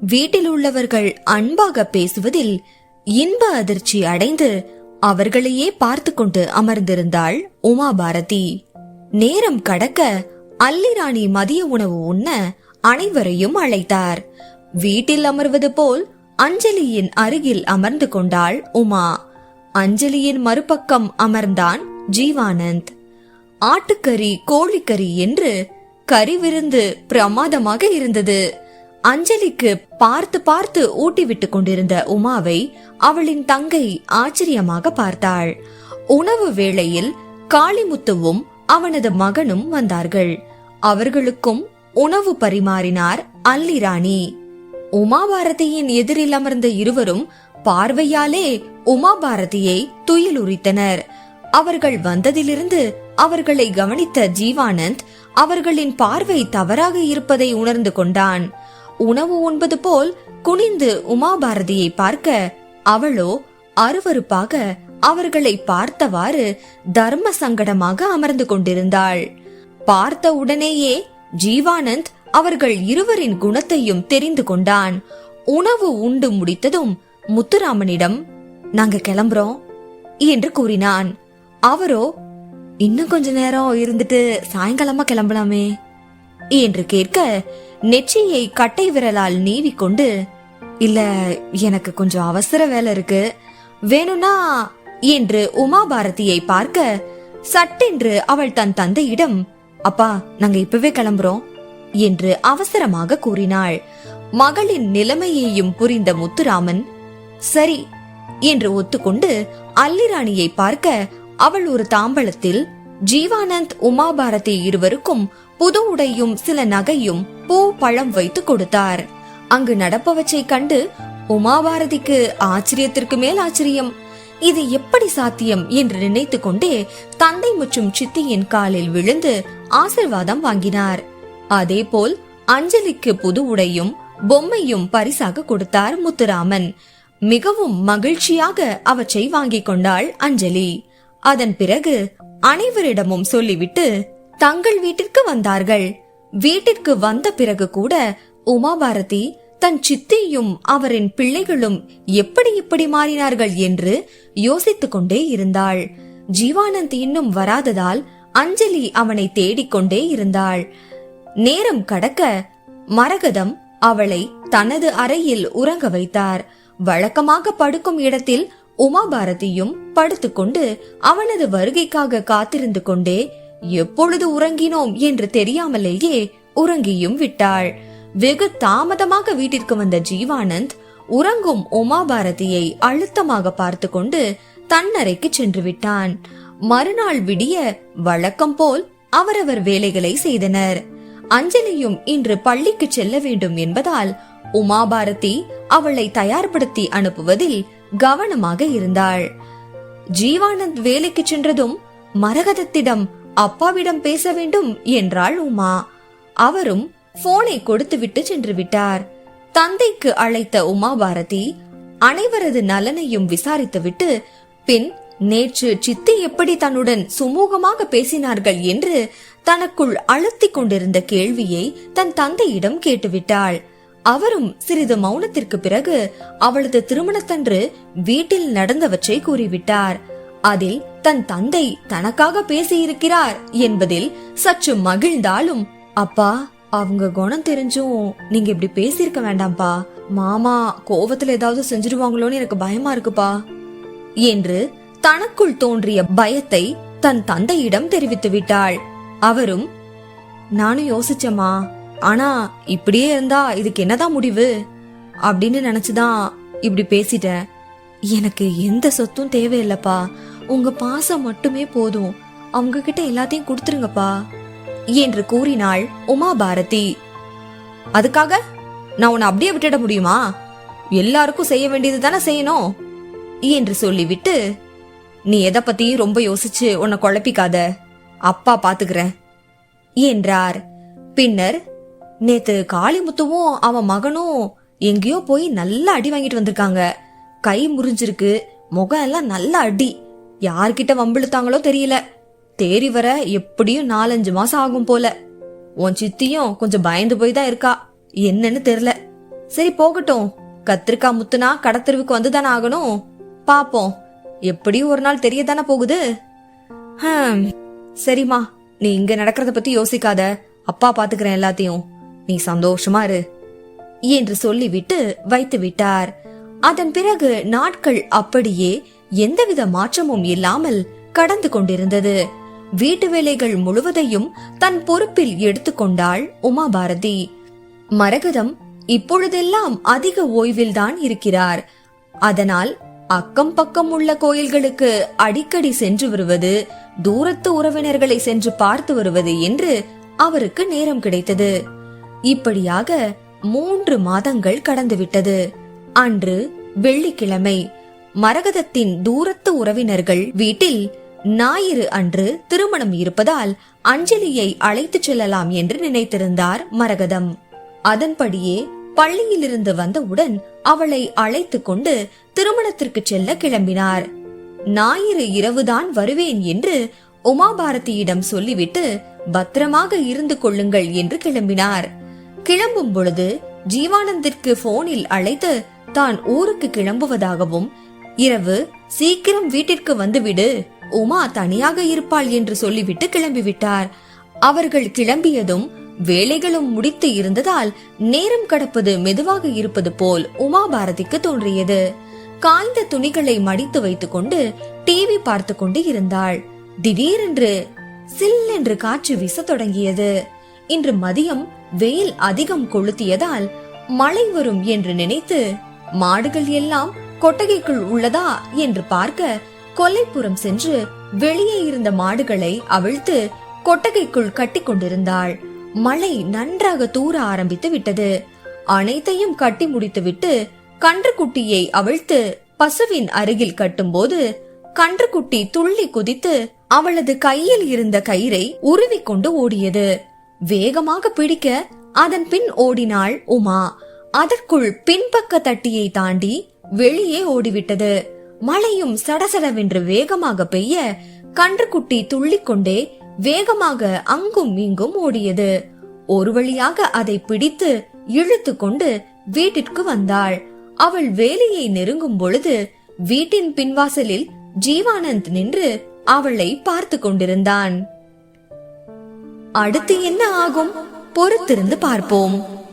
வீட்டில் உள்ளவர்கள் அன்பாக பேசுவதில் இன்ப அதிர்ச்சி அடைந்து அவர்களையே பார்த்து கொண்டு அமர்ந்திருந்தாள் உமா பாரதி நேரம் கடக்க அல்லிராணி மதிய உணவு உண்ண அனைவரையும் அழைத்தார். வீட்டில் அமர்வது போல் அஞ்சலியின் அருகில் அமர்ந்து கொண்டாள் உமா. அஞ்சலியின் மறுபக்கம் அமர்ந்தான் ஜீவானந்த். ஆட்டுக்கறி கோழிக்கறி என்று கறி விருந்து பிரமாதமாக இருந்தது. அஞ்சலிக்கு பார்த்து பார்த்து ஊட்டி விட்டு கொண்டிருந்த உமாவை அவளின் தங்கை ஆச்சரியமாக பார்த்தாள். உணவு வேளையில் காளிமுத்துவும் அவனது மகனும் வந்தார்கள். அவர்களுக்கும் உணவு பரிமாறினார் அல்லிராணி. உமாபாரதியின் எதிரில் அமர்ந்த இருவரும் பார்வையாலே உமாபாரதியை துயிலுரித்தனர் அவர்கள் வந்ததிலிருந்து அவர்களை கவனித்த ஜீவானந்த் அவர்களின் பார்வை தவறாக இருப்பதை உணர்ந்து கொண்டான். உணவு உண்பது போல் குனிந்து உமாபாரதியை பார்க்க அவளோ அருவருப்பாக அவர்களை பார்த்தவாறு தர்ம சங்கடமாக அமர்ந்து கொண்டிருந்தாள். பார்த்த உடனேயே ஜீவானந்த் அவர்கள் இருவரின் குணத்தையும் தெரிந்து கொண்டான். உணவு உண்டு முடித்ததும் முத்துராமனிடம் நாங்க கிளம்புறோம் என்று கூறினான். அவரோ இன்னும் கொஞ்ச நேரம் இருந்துட்டு சாயங்காலமா கிளம்பலாமே என்று கேட்க நெற்றியை கட்டை விரலால் நீவிக்கொண்டு இல்ல எனக்கு கொஞ்சம் அவசர வேலை இருக்கு. வேணும்னா என்று உமா பாரதியை பார்க்க சட்டென்று அவள் தன் தந்தையிடம் அப்பா நாங்க இப்பவே கிளம்புறோம் என்று அவசரமாக கூறினாள். மகளின் நிலைமையையும் புரிந்த முத்துராமன் சரி என்று ஒத்துக்கொண்டு அல்லிராணியை பார்க்க அவள் ஒரு தாம்பளத்தில் ஜீவானந்த் உமாபாரதி இருவருக்கும் புது உடையும் சில நகையும் பூ பழம் வைத்து கொடுத்தார். அங்கு நடப்பவற்றை கண்டு உமாபாரதிக்கு ஆச்சரியத்திற்கு மேல் ஆச்சரியம். இது எப்படி சாத்தியம் என்று நினைத்து கொண்டே தந்தை மற்றும் சித்தியின் காலில் விழுந்து ஆசிர்வாதம் வாங்கினார். அதேபோல் அஞ்சலிக்கு புது உடையும் பொம்மையும் பரிசாக கொடுத்தார் முத்துராமன். மிகவும் மகிழ்ச்சியாக அவற்றை வாங்கிக் கொண்டாள் அஞ்சலி. அதன் பிறகு அனைவரிடமும் சொல்லிவிட்டு தங்கள் வீட்டிற்கு வந்தார்கள். வீட்டிற்கு வந்த பிறகு கூட உமாபாரதி தன் சித்தியும் அவரின் பிள்ளைகளும் எப்படி இப்படி மாறினார்கள் என்று யோசித்துக் கொண்டே இருந்தாள். ஜீவானந்த் இன்னும் வராததால் அஞ்சலி அவனை தேடிக்கொண்டே இருந்தாள். நேரம் கடக்க மரகதம் அவளை தனது அறையில் உறங்க வைத்தார். வழக்கமாக படுக்கும் இடத்தில் உமாபாரதியும் படுத்துக்கொண்டு அவனது வருகைக்காக காத்திருந்து கொண்டே எப்பொழுது உறங்கினோம் என்று தெரியாமலேயே உறங்கியும் விட்டாள். வெகு தாமதமாக வீட்டிற்கு வந்த ஜீவானந்த் உறங்கும் உமாபாரதியை அழுத்தமாக பார்த்து கொண்டு தன்னறைக்கு சென்று விட்டான். மறுநாள் விடிய வழக்கம் போல் அவரவர் வேலைகளை செய்தனர். அஞ்சலியும் இன்று பள்ளிக்கு செல்ல வேண்டும் என்பதால் உமாபாரதி அவளை தயார்படுத்தி அனுப்புவதில் கவனமாக இருந்தாள். ஜீவானந்த் வேலைக்கு சென்றதும் மரகதத்திடம் அப்பாவிடம் பேச வேண்டும் என்றாள் உமா. அவரும் போனை கொடுத்துவிட்டு சென்று விட்டார் தந்தைக்கு அழைத்த உமா பாரதி அனைவரது நலனையும் விசாரித்துவிட்டு பின் நேற்று சித்தி எப்படி தன்னுடன் சுமூகமாக பேசினார்கள் என்று தனக்குள் அழுத்திக் கொண்டிருந்த கேள்வியை தன் தந்தையிடம் கேட்டுவிட்டாள். அவரும் சிறிது மௌனத்திற்கு பிறகு அவளது திருமணத்தன்று வீட்டில் நடந்தவற்றை கூறிவிட்டார். அதில் தன் தந்தை தனக்காக பேசியிருக்கிறார் என்பதில் சற்று மகிழ்ந்தாலும் அப்பா அவங்க குணம் தெரிஞ்சும் நீங்க இப்படி பேசியிருக்க வேண்டாம்ப்பா. மாமா கோவத்துல ஏதாவது செஞ்சிருவாங்களோன்னு எனக்கு பயமா இருக்குப்பா என்று தனக்குள் தோன்றிய பயத்தை தன் தந்தையிடம் தெரிவித்து விட்டாள். அவரும் நானும் யோசிச்சேம்மா. ஆனா இப்படியே இருந்தா இதுக்கு என்னதான் முடிவு? அப்படின்னு நினைச்சுதான் இப்படி பேசிட்டேன். எனக்கு எந்த சொத்தும் தேவையில்லப்பா. உங்க பாசம் மட்டுமே போதும். அவங்க கிட்ட எல்லாத்தையும் கொடுத்துருங்கப்பா. என்று கூறினாள் உமா பாரதி அதுக்காக நான் உன்னை அப்படியே விட்டுட முடியுமா? எல்லாருக்கும் செய்ய வேண்டியது தானே செய்யணும்? என்று சொல்லிவிட்டு நீ எதை பத்தியும் ரொம்ப யோசிச்சு உன்னை குழப்பிக்காத. அப்பா பாத்துக்கிறேன் என்றார். பின்னர் நேத்து காளிமுத்துவும் அவன் மகனும் எங்கேயோ போய் நல்லா அடி வாங்கிட்டு வந்திருக்காங்க. கை முறிஞ்சிருக்கு முகம் எல்லாம் நல்ல அடி. யார்கிட்ட வம்பிழுத்தாங்களோ தெரியல. தேறி வர எப்படியும் நாலஞ்சு மாசம் ஆகும் போல. உன் சித்தியும் கொஞ்சம் பயந்து போய் தான் இருக்கா. என்னன்னு தெரியல. சரி போகட்டும். கத்திரிக்காய் முத்துனா கடத்தெருவுக்கு வந்துதானே ஆகணும். பாப்போம். எப்படியும் ஒரு நாள் தெரியத்தானே போகுது? சரிம்மா நீ இங்க நடக்கிறத பத்தி யோசிக்காத. அப்பா பாத்துக்கிறேன் எல்லாத்தையும். நீ சந்தோஷமா இரு. என்று சொல்லிவிட்டு வைத்து விட்டார். அதன் பிறகு நாட்கள் அப்படியே எந்தவித மாற்றமும் இல்லாமல் கடந்து கொண்டிருந்தது. வீட்டு வேலைகள் முழுவதையும் தன் பொறுப்பில் எடுத்துக்கொண்டாள் உமாபாரதி. மரகதம் இப்பொழுதெல்லாம் அதிக ஓய்வில்தான் இருக்கிறார். அதனால் அக்கம் பக்கம் உள்ள கோயில்களுக்கு அடிக்கடி சென்று வருவது தூரத்து உறவினர்களை சென்று பார்த்து வருவது என்று அவருக்கு நேரம் கிடைத்தது. இப்படியாக மூன்று மாதங்கள் கடந்துவிட்டது. அன்று வெள்ளிக்கிழமை மரகதத்தின் தூரத்து உறவினர்கள் வீட்டில் ஞாயிறு அன்று திருமணம் இருப்பதால் அஞ்சலியை அழைத்துச் செல்லலாம் என்று நினைத்திருந்தார் மரகதம். அதன்படியே பள்ளியிலிருந்து வந்தவுடன் அவளை அழைத்துக் கொண்டு திருமணத்திற்கு செல்ல கிளம்பினார். ஞாயிறு இரவுதான் வருவேன் என்று உமாபாரதியிடம் சொல்லிவிட்டு பத்திரமாக இருந்து கொள்ளுங்கள் என்று கிளம்பினார். கிளம்பும் பொழுது ஜீவானந்திற்கு போனில் அழைத்து தான் ஊருக்கு கிளம்புவதாகவும் இரவு சீக்கிரம் வீட்டிற்கு வந்துவிடு. உமா தனியாக இருப்பாள் என்று சொல்லிவிட்டு கிளம்பிவிட்டார். அவர்கள் கிளம்பியதும் வேலைகளும் முடித்து இருந்ததால் நேரம் கடப்பது மெதுவாக இருப்பது போல் உமா பாரதிக்கு தோன்றியது. காய்ந்த துணிகளை மடித்து வைத்துக் கொண்டு டிவி பார்த்து கொண்டு இருந்தாள். திடீரென்று சில் என்று காற்று வீசத் தொடங்கியது. இன்று மதியம் வெயில் அதிகம் கொளுத்தியதால் மழை வரும் என்று நினைத்து மாடுகள் எல்லாம் கொட்டகைக்குள் உள்ளதா என்று பார்க்க கொல்லைப்புறம் சென்று வெளியே இருந்த மாடுகளை அவிழ்த்து கொட்டகைக்குள் கட்டி கொண்டிருந்தாள். மழை நன்றாக தூர ஆரம்பித்து விட்டது. அனைத்தையும் கட்டி முடித்துவிட்டு கன்றுக்குட்டியை அவிழ்த்து பசுவின் அருகில் கட்டும்போது கன்றுக்குட்டி துள்ளி குதித்து அவளது கையில் இருந்த கயிறை உருவிக்கொண்டு ஓடியது. வேகமாக பிடிக்க அதன் பின் ஓடினாள் உமா. அதற்குள் பின்பக்க தட்டியை தாண்டி வெளியே ஓடிவிட்டது. மழையும் சடசடவென்று வேகமாக பெய்ய கன்றுக்குட்டி துள்ளிக்கொண்டே வேகமாக அங்கும் இங்கும் ஓடியது. ஒரு வழியாக அதை பிடித்து இழுத்து கொண்டு வீட்டிற்கு வந்தாள். அவள் வேலையை நெருங்கும் பொழுது வீட்டின் பின்வாசலில் ஜீவானந்த் நின்று அவளை பார்த்து கொண்டிருந்தான். அடுத்து என்ன ஆகும்? பொறுத்திருந்து பார்ப்போம்.